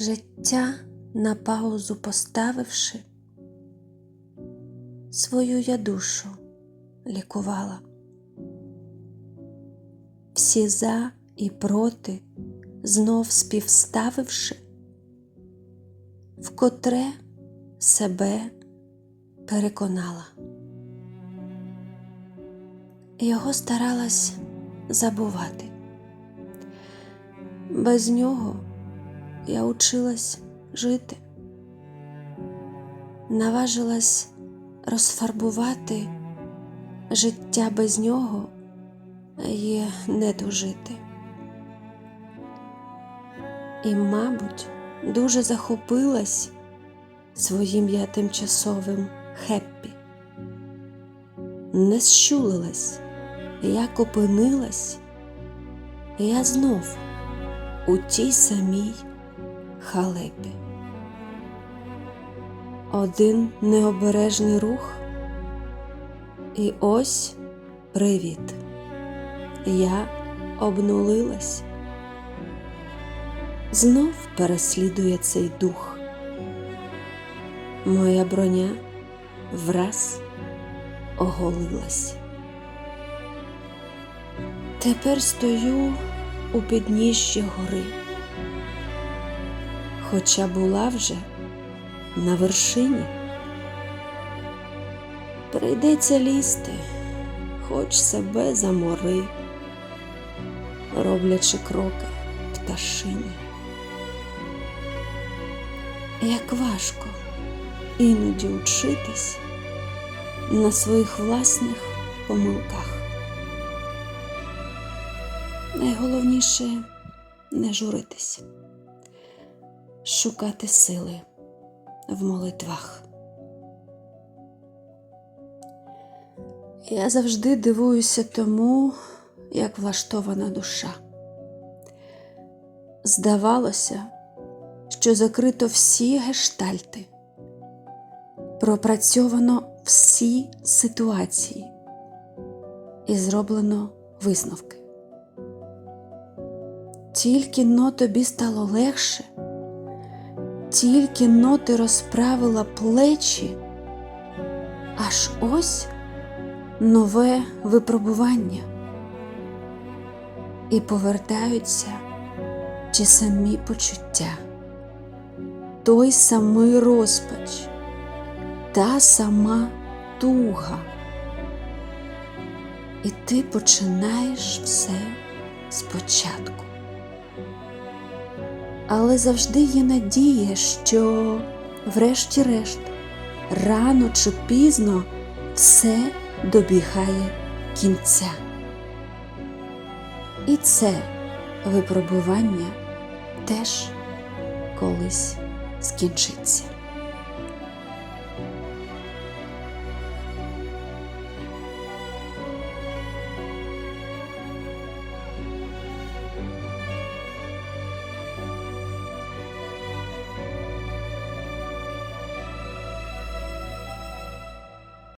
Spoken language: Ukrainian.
Життя на паузу поставивши, свою я душу лікувала. Всі за і проти знов співставивши, вкотре себе переконала. Його старалась забувати. Без нього я училась жити, наважилась розфарбувати життя без нього є не дожити. І, мабуть, дуже захопилась своїм я тимчасовим хеппі. Не щулилась, як опинилась, я знов у тій самій халепі. Один необережний рух, і ось привіт. Я обнулилась. Знов переслідує цей дух. Моя броня враз оголилась. Тепер стою у підніжжі гори, хоча була вже на вершині. Прийдеться лізти, хоч себе замори, роблячи кроки пташині. Як важко іноді учитись на своїх власних помилках. Найголовніше не журитись, шукати сили в молитвах. Я завжди дивуюся тому, як влаштована душа. Здавалося, що закрито всі гештальти, пропрацьовано всі ситуації і зроблено висновки. Тільки но тобі стало легше, тільки но ти розправила плечі, аж ось нове випробування. І повертаються ті самі почуття, той самий розпач, та сама туга. І ти починаєш все спочатку. Але завжди є надія, що, врешті-решт, рано чи пізно все добігає кінця. І це випробування теж колись скінчиться.